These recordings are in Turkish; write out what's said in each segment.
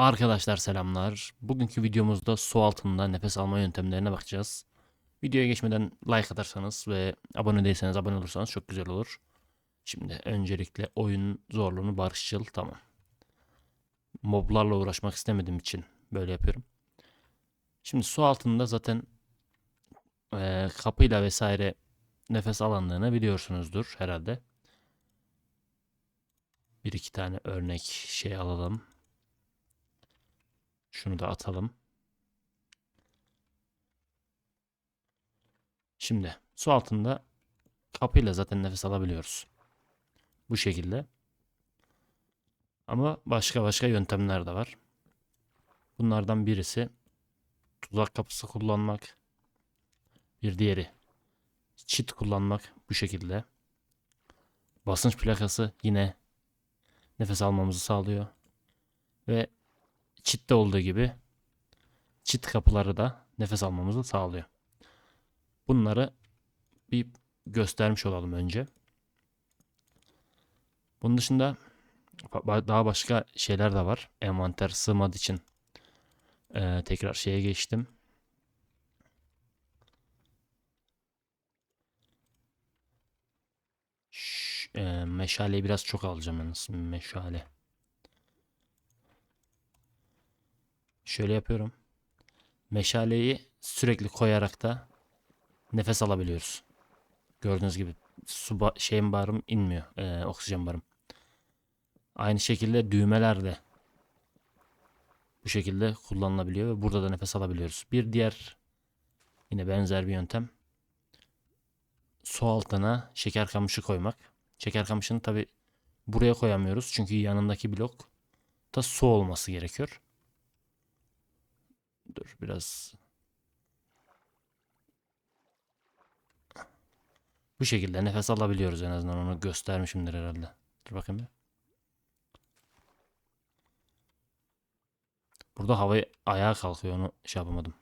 Arkadaşlar selamlar. Bugünkü videomuzda su altında nefes alma yöntemlerine bakacağız. Videoya geçmeden like atarsanız ve abone değilseniz abone olursanız çok güzel olur. Şimdi öncelikle oyun zorluğunu barışçıl tamam. Moblarla uğraşmak istemediğim için böyle yapıyorum. Şimdi su altında zaten eee, kapıyla vesaire nefes alandığını biliyorsunuzdur herhalde. Bir iki tane örnek şey alalım. Şunu da atalım. Şimdi su altında kapıyla zaten nefes alabiliyoruz. Bu şekilde. Ama başka başka yöntemler de var. Bunlardan birisi tuzak kapısı kullanmak. Bir diğeri çit kullanmak bu şekilde. Basınç plakası yine nefes almamızı sağlıyor. Ve çitte olduğu gibi çit kapıları da nefes almamızı sağlıyor. Bunları bir göstermiş olalım önce. Bunun dışında daha başka şeyler de var. Envanter sığmadığı için eee, tekrar şeye geçtim. Ş- eee, meşaleyi biraz çok alacağım yalnız. Meşale. Şöyle yapıyorum. Meşaleyi sürekli koyarak da nefes alabiliyoruz. Gördüğünüz gibi su ba- şeyin barım inmiyor. eee, oksijen barım. Aynı şekilde düğmeler de bu şekilde kullanılabiliyor ve burada da nefes alabiliyoruz. Bir diğer yine benzer bir yöntem. Su altına şeker kamışı koymak. Şeker kamışını tabi buraya koyamıyoruz çünkü yanındaki blok da su olması gerekiyor. Dur biraz. Bu şekilde nefes alabiliyoruz en azından onu göstermişimdir herhalde. Dur bakayım bir. Burada hava ayağa kalkıyor onu şey yapamadım.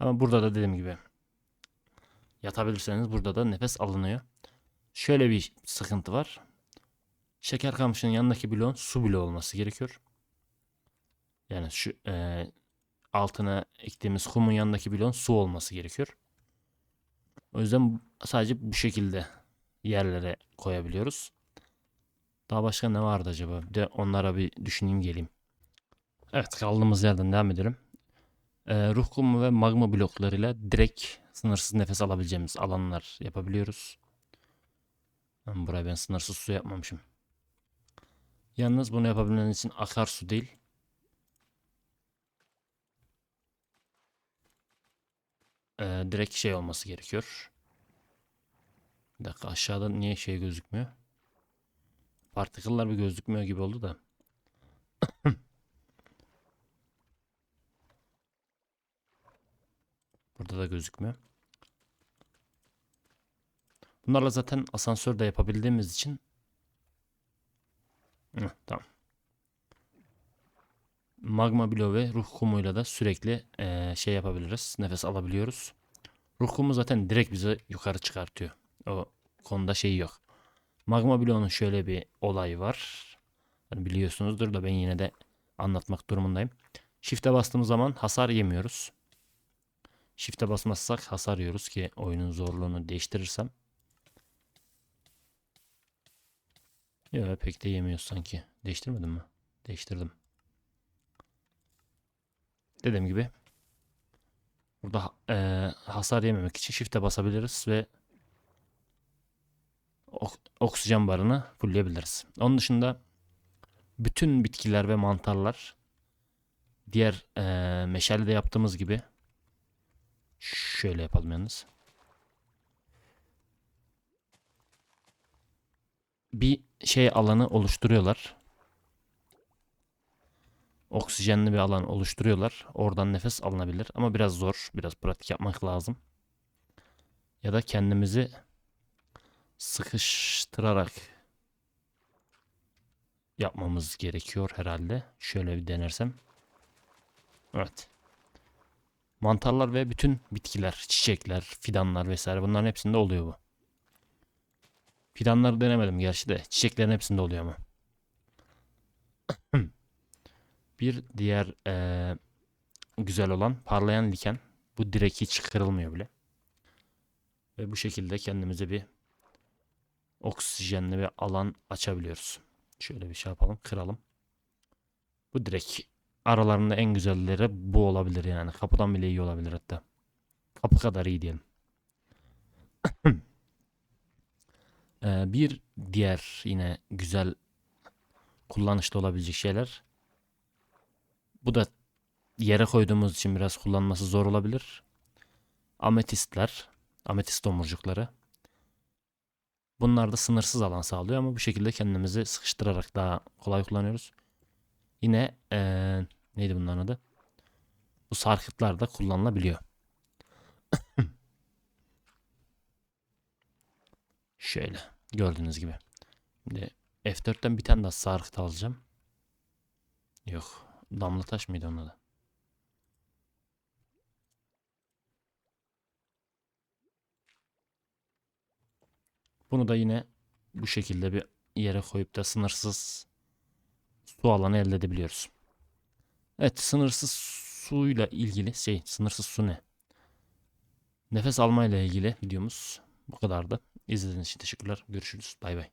Ama burada da dediğim gibi yatabilirseniz burada da nefes alınıyor. Şöyle bir sıkıntı var. Şeker kamışının yanındaki bloğun su bloğu olması gerekiyor. Yani şu e, altına ektiğimiz kumun yanındaki bloğun su olması gerekiyor. O yüzden sadece bu şekilde yerlere koyabiliyoruz. Daha başka ne vardı acaba? Bir de onlara bir düşüneyim geleyim. Evet kaldığımız yerden devam edelim. E, ruh kumu ve magma bloklarıyla direkt sınırsız nefes alabileceğimiz alanlar yapabiliyoruz. Ama buraya ben sınırsız su yapmamışım. Yalnız bunu yapabilmeniz için akarsu değil, Ee, direkt şey olması gerekiyor. Bir dakika aşağıda niye şey gözükmüyor? Partikıllar bir gözükmüyor gibi oldu da. Burada da gözükmüyor. Bunlarla zaten asansör de yapabildiğimiz için Heh, tamam. Magma bloğu ve ruh kumuyla da sürekli eee, şey yapabiliriz. Nefes alabiliyoruz. Ruh kumu zaten direkt bizi yukarı çıkartıyor. O konuda şey yok. Magma bloğunun şöyle bir olayı var. Hani biliyorsunuzdur da ben yine de anlatmak durumundayım. Shift'e bastığımız zaman hasar yemiyoruz. Shift'e basmazsak hasar yiyoruz ki oyunun zorluğunu değiştirirsem. Ya pek de yemiyoruz sanki. Değiştirmedim mi? Değiştirdim. Dediğim gibi burada eee, hasar yememek için shift'e basabiliriz ve ok- oksijen barını fullleyebiliriz. Onun dışında bütün bitkiler ve mantarlar diğer eee meşalede yaptığımız gibi şöyle yapalım yalnız. Bir şey alanı oluşturuyorlar. Oksijenli bir alan oluşturuyorlar. Oradan nefes alınabilir ama biraz zor. Biraz pratik yapmak lazım. Ya da kendimizi sıkıştırarak yapmamız gerekiyor herhalde. Şöyle bir denersem. Evet. Mantarlar ve bütün bitkiler, çiçekler, fidanlar vesaire bunların hepsinde oluyor bu. Fidanları denemedim gerçi de çiçeklerin hepsinde oluyor ama. Bir diğer eee, güzel olan parlayan liken. Bu direkt hiç kırılmıyor bile. Ve bu şekilde kendimize bir oksijenli bir alan açabiliyoruz. Şöyle bir şey yapalım, kıralım. Bu direkt aralarında en güzelleri bu olabilir yani. Kapıdan bile iyi olabilir hatta. Kapı kadar iyi diyelim. Ee, bir diğer yine güzel kullanışlı olabilecek şeyler. Bu da yere koyduğumuz için biraz kullanması zor olabilir. Ametistler, ametist tomurcukları. Bunlar da sınırsız alan sağlıyor ama bu şekilde kendimizi sıkıştırarak daha kolay kullanıyoruz. Yine eee, neydi bunların adı? Bu sarkıtlar da kullanılabiliyor. Şöyle gördüğünüz gibi. Şimdi F4'ten bir tane daha sarkıt alacağım. Yok. Damla taş mıydı onun adı? Bunu da yine bu şekilde bir yere koyup da sınırsız su alanı elde edebiliyoruz. Evet sınırsız suyla ilgili şey sınırsız su ne? Nefes almayla ilgili videomuz bu kadardı. İzlediğiniz için teşekkürler. Görüşürüz. Bay bay.